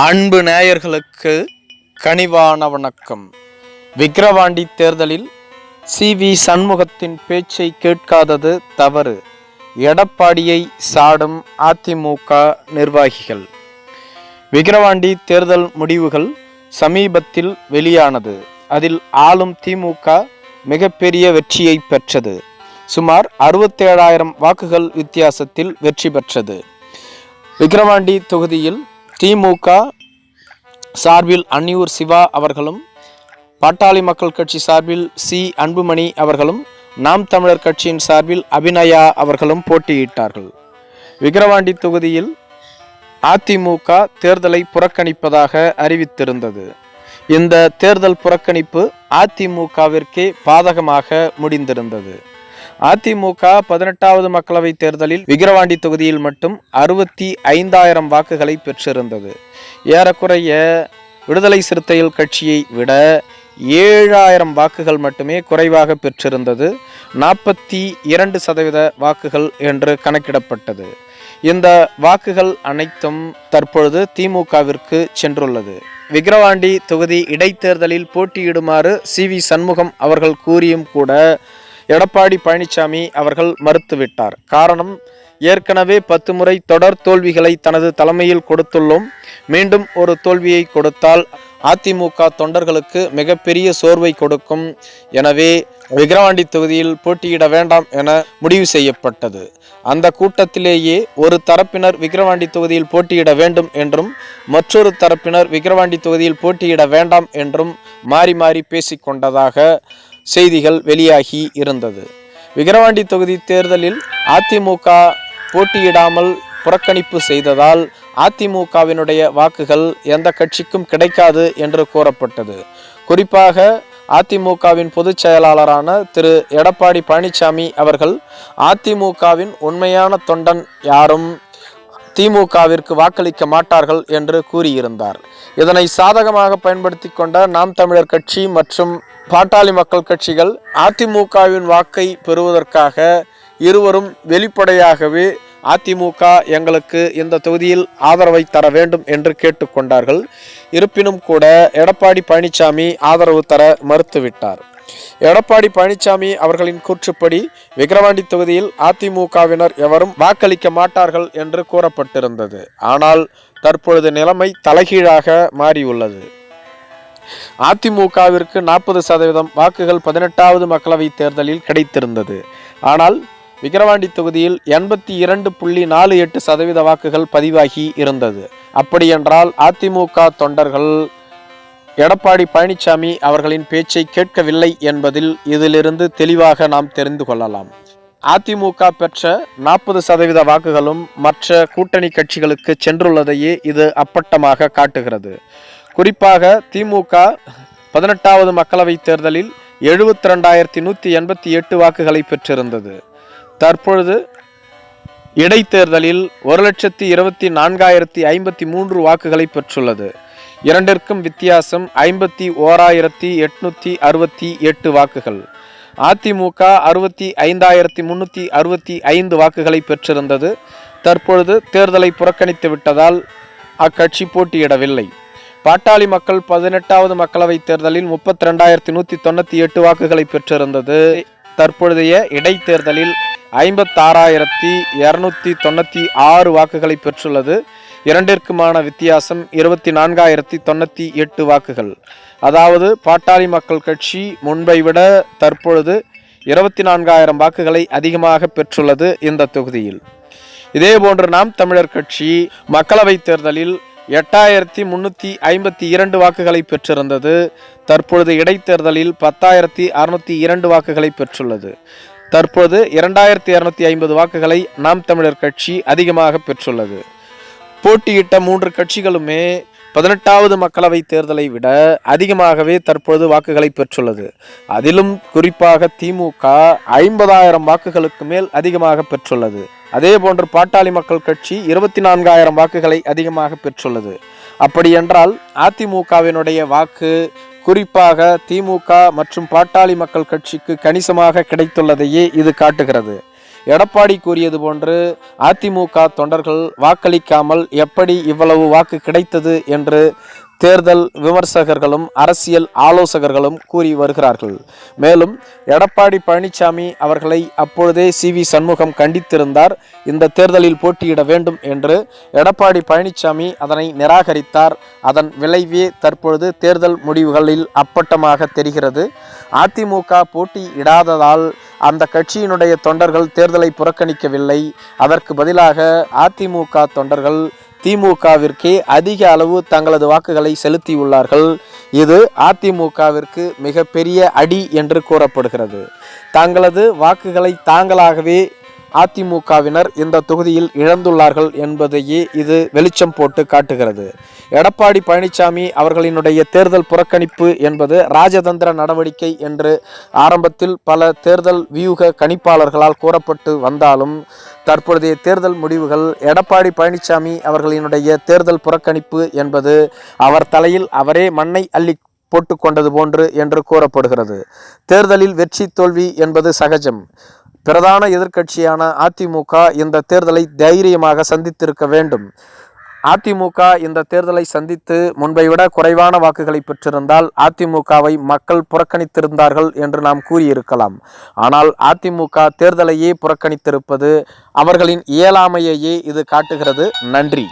அன்பு நேயர்களுக்கு கனிவான வணக்கம். விக்கிரவாண்டி தேர்தலில் சி. வி. சண்முகத்தின் பேச்சை கேட்காதது தவறு. எடப்பாடியை சாடும் அதிமுக நிர்வாகிகள். விக்கிரவாண்டி தேர்தல் முடிவுகள் சமீபத்தில் வெளியானது. அதில் ஆளும் திமுக மிகப்பெரிய வெற்றியை பெற்றது. சுமார் அறுபத்தேழாயிரம் வாக்குகள் வித்தியாசத்தில் வெற்றி பெற்றது. விக்கிரவாண்டி தொகுதியில் திமுக சார்பில் அன்னியூர் சிவா அவர்களும் பாட்டாளி மக்கள் கட்சி சார்பில் சி. அன்புமணி அவர்களும் நாம் தமிழர் கட்சியின் சார்பில் அபிநயா அவர்களும் போட்டியிட்டார்கள். விக்கிரவாண்டி தொகுதியில் அதிமுக தேர்தலை புறக்கணிப்பதாக அறிவித்திருந்தது. இந்த தேர்தல் புறக்கணிப்பு அதிமுகவிற்கே பாதகமாக முடிந்திருந்தது. அதிமுக பதினெட்டாவது மக்களவைத் தேர்தலில் விக்கிரவாண்டி தொகுதியில் மட்டும் அறுபத்தி ஐந்தாயிரம் வாக்குகளை பெற்றிருந்தது. ஏறக்குறைய விடுதலை சிறுத்தைகள் கட்சியை விட ஏழாயிரம் வாக்குகள் மட்டுமே குறைவாக பெற்றிருந்தது. நாற்பத்தி இரண்டு சதவீத வாக்குகள் என்று கணக்கிடப்பட்டது. இந்த வாக்குகள் அனைத்தும் தற்பொழுது திமுகவிற்கு சென்றுள்ளது. விக்கிரவாண்டி தொகுதி இடைத்தேர்தலில் போட்டியிடுமாறு சி வி சண்முகம் அவர்கள் கூறியும் கூட எடப்பாடி பழனிசாமி அவர்கள் மறுத்துவிட்டார். காரணம் ஏற்கனவே பத்து முறை தொடர் தோல்விகளை தனது தலைமையில் கொடுத்துள்ளோம். மீண்டும் ஒரு தோல்வியை கொடுத்தால் அதிமுக தொண்டர்களுக்கு மிகப்பெரிய சோர்வை கொடுக்கும். எனவே விக்கிரவாண்டி தொகுதியில் போட்டியிட வேண்டாம் என முடிவு செய்யப்பட்டது. அந்த கூட்டத்திலேயே ஒரு தரப்பினர் விக்கிரவாண்டி தொகுதியில் போட்டியிட வேண்டும் என்றும் மற்றொரு தரப்பினர் விக்கிரவாண்டி தொகுதியில் போட்டியிட வேண்டாம் என்றும் மாறி மாறி பேசிக்கொண்டதாக செய்திகள் வெளியாகி இருந்தது. விக்கிரவாண்டி தொகுதி தேர்தலில் அதிமுக போட்டியிடாமல் புறக்கணிப்பு செய்ததால் அதிமுகவினுடைய வாக்குகள் எந்த கட்சிக்கும் கிடைக்காது என்று கூறப்பட்டது. குறிப்பாக அதிமுகவின் பொதுச் செயலாளரான திரு. எடப்பாடி பழனிசாமி அவர்கள் அதிமுகவின் உண்மையான தொண்டன் யாரும் திமுகவிற்கு வாக்களிக்க மாட்டார்கள் என்று கூறியிருந்தார். இதனை சாதகமாக பயன்படுத்தி கொண்ட நாம் தமிழர் கட்சி மற்றும் பாட்டாளி மக்கள் கட்சிகள் அதிமுகவின் வாக்கை பெறுவதற்காக இருவரும் வெளிப்படையாகவே அதிமுக எங்களுக்கு இந்த தொகுதியில் ஆதரவை தர வேண்டும் என்று கேட்டுக்கொண்டார்கள். இருப்பினும் கூட எடப்பாடி பழனிசாமி ஆதரவு தர மறுத்துவிட்டார். எடப்பாடி பழனிசாமி அவர்களின் கூற்றுப்படி விக்கிரவாண்டி தொகுதியில் அதிமுகவினர் எவரும் வாக்களிக்க மாட்டார்கள் என்று கூறப்பட்டிருந்தது. ஆனால் தற்பொழுது நிலைமை தலைகீழாக மாறியுள்ளது. அதிமுகவிற்கு நாற்பது சதவீதம் வாக்குகள் பதினெட்டாவது மக்களவைத் தேர்தலில் கிடைத்திருந்தது. ஆனால் விக்கிரவாண்டி தொகுதியில் எண்பத்தி இரண்டு புள்ளி நாலு எட்டு சதவீத வாக்குகள் பதிவாகி இருந்தது. அப்படியென்றால் அதிமுக தொண்டர்கள் எடப்பாடி பழனிசாமி அவர்களின் பேச்சை கேட்கவில்லை என்பதில் இதிலிருந்து தெளிவாக நாம் தெரிந்து கொள்ளலாம். அதிமுக பெற்ற நாற்பது சதவீத வாக்குகளும் மற்ற கூட்டணி கட்சிகளுக்கு சென்றுள்ளதையே இது அப்பட்டமாக காட்டுகிறது. குறிப்பாக திமுக பதினெட்டாவது மக்களவைத் தேர்தலில் எழுபத்தி ரெண்டாயிரத்தி நூற்றி எண்பத்தி எட்டு வாக்குகளை பெற்றிருந்தது. தற்பொழுது இடைத்தேர்தலில் ஒரு லட்சத்தி இருபத்தி நான்காயிரத்தி ஐம்பத்தி மூன்று வாக்குகளை பெற்றுள்ளது. இரண்டிற்கும் வித்தியாசம் ஐம்பத்தி ஓராயிரத்தி எட்நூற்றி அறுபத்தி எட்டு வாக்குகள். அதிமுக அறுபத்தி ஐந்தாயிரத்தி முன்னூற்றி அறுபத்தி ஐந்து வாக்குகளை பெற்றிருந்தது. தற்பொழுது தேர்தலை புறக்கணித்து விட்டதால் அக்கட்சி போட்டியிடவில்லை. பாட்டாளி மக்கள் பதினெட்டாவது மக்களவைத் தேர்தலில் முப்பத்தி ரெண்டாயிரத்தி நூற்றி தொண்ணூற்றி எட்டு வாக்குகளை பெற்றிருந்தது. தற்பொழுதைய இடைத்தேர்தலில் ஐம்பத்தாறாயிரத்தி இரநூத்தி தொண்ணூற்றி ஆறு வாக்குகளை பெற்றுள்ளது. இரண்டிற்குமான வித்தியாசம் இருபத்தி நான்காயிரத்தி தொண்ணூற்றி எட்டு வாக்குகள். அதாவது பாட்டாளி மக்கள் கட்சி முன்பை விட தற்பொழுது இருபத்தி நான்காயிரம் வாக்குகளை அதிகமாக பெற்றுள்ளது இந்த தொகுதியில். இதேபோன்று நாம் தமிழர் கட்சி மக்களவைத் தேர்தலில் எட்டாயிரத்தி முன்னூற்றி ஐம்பத்தி இரண்டு வாக்குகளை பெற்றிருந்தது. தற்பொழுது இடைத்தேர்தலில் பத்தாயிரத்தி அறுநூற்றி இரண்டு வாக்குகளை பெற்றுள்ளது. தற்போது இரண்டாயிரத்தி இரநூத்தி ஐம்பது வாக்குகளை நாம் தமிழர் கட்சி அதிகமாக பெற்றுள்ளது. போட்டியிட்ட மூன்று கட்சிகளுமே பதினெட்டாவது மக்களவைத் தேர்தலை விட அதிகமாகவே தற்போது வாக்குகளை பெற்றுள்ளது. அதிலும் குறிப்பாக திமுக ஐம்பதாயிரம் வாக்குகளுக்கு மேல் அதிகமாக பெற்றுள்ளது. அதே போன்று பாட்டாளி மக்கள் கட்சி இருபத்தி நான்காயிரம் வாக்குகளை அதிகமாக பெற்றுள்ளது. அப்படியென்றால் அதிமுகவினுடைய வாக்கு குறிப்பாக திமுக மற்றும் பாட்டாளி மக்கள் கட்சிக்கு கணிசமாக கிடைத்துள்ளதையே இது காட்டுகிறது. எடப்பாடி கூறியது போன்று அதிமுக தொண்டர்கள் வாக்களிக்காமல் எப்படி இவ்வளவு வாக்கு கிடைத்தது என்று தேர்தல் விமர்சகர்களும் அரசியல் ஆலோசகர்களும் கூறி வருகிறார்கள். மேலும் எடப்பாடி பழனிசாமி அவர்களை அப்பொழுதே சி. வி. சண்முகம் கண்டித்திருந்தார். இந்த தேர்தலில் போட்டியிட வேண்டும் என்று எடப்பாடி பழனிசாமி அதனை நிராகரித்தார். அதன் விளைவே தற்பொழுது தேர்தல் முடிவுகளில் அப்பட்டமாக தெரிகிறது. அதிமுக போட்டியிடாததால் அந்த கட்சியினுடைய தொண்டர்கள் தேர்தலை புறக்கணிக்கவில்லை. அதற்கு பதிலாக அதிமுக தொண்டர்கள் திமுகவிற்கே அதிக அளவு தங்களது வாக்குகளை செலுத்தியுள்ளார்கள். இது அதிமுகவிற்கு மிகப்பெரிய அடி என்று கூறப்படுகிறது. தங்களது வாக்குகளை தாங்களாகவே அதிமுகவினர் இந்த தொகுதியில் இழந்துள்ளார்கள் என்பதையே இது வெளிச்சம் போட்டு காட்டுகிறது. எடப்பாடி பழனிசாமி அவர்களினுடைய தேர்தல் புறக்கணிப்பு என்பது ராஜதந்திர நடவடிக்கை என்று ஆரம்பத்தில் பல தேர்தல் வியூக கணிப்பாளர்களால் கூறப்பட்டு வந்தாலும் தற்பொழுதைய தேர்தல் முடிவுகள் எடப்பாடி பழனிசாமி அவர்களினுடைய தேர்தல் புறக்கணிப்பு என்பது அவர் தலையில் அவரே மண்ணை அள்ளி போட்டுக்கொண்டது போன்று என்று கூறப்படுகிறது. தேர்தலில் வெற்றி தோல்வி என்பது சகஜம். பிரதான எதிர்க்கட்சியான அதிமுக இந்த தேர்தலை தைரியமாக சந்தித்திருக்க வேண்டும். அதிமுக இந்த தேர்தலை சந்தித்து முன்பை விட குறைவான வாக்குகளை பெற்றிருந்தால் அதிமுகவை மக்கள் புறக்கணித்திருந்தார்கள் என்று நாம் கூறியிருக்கலாம். ஆனால் அதிமுக தேர்தலையே புறக்கணித்திருப்பது அவர்களின் இயலாமையையே இது காட்டுகிறது. நன்றி.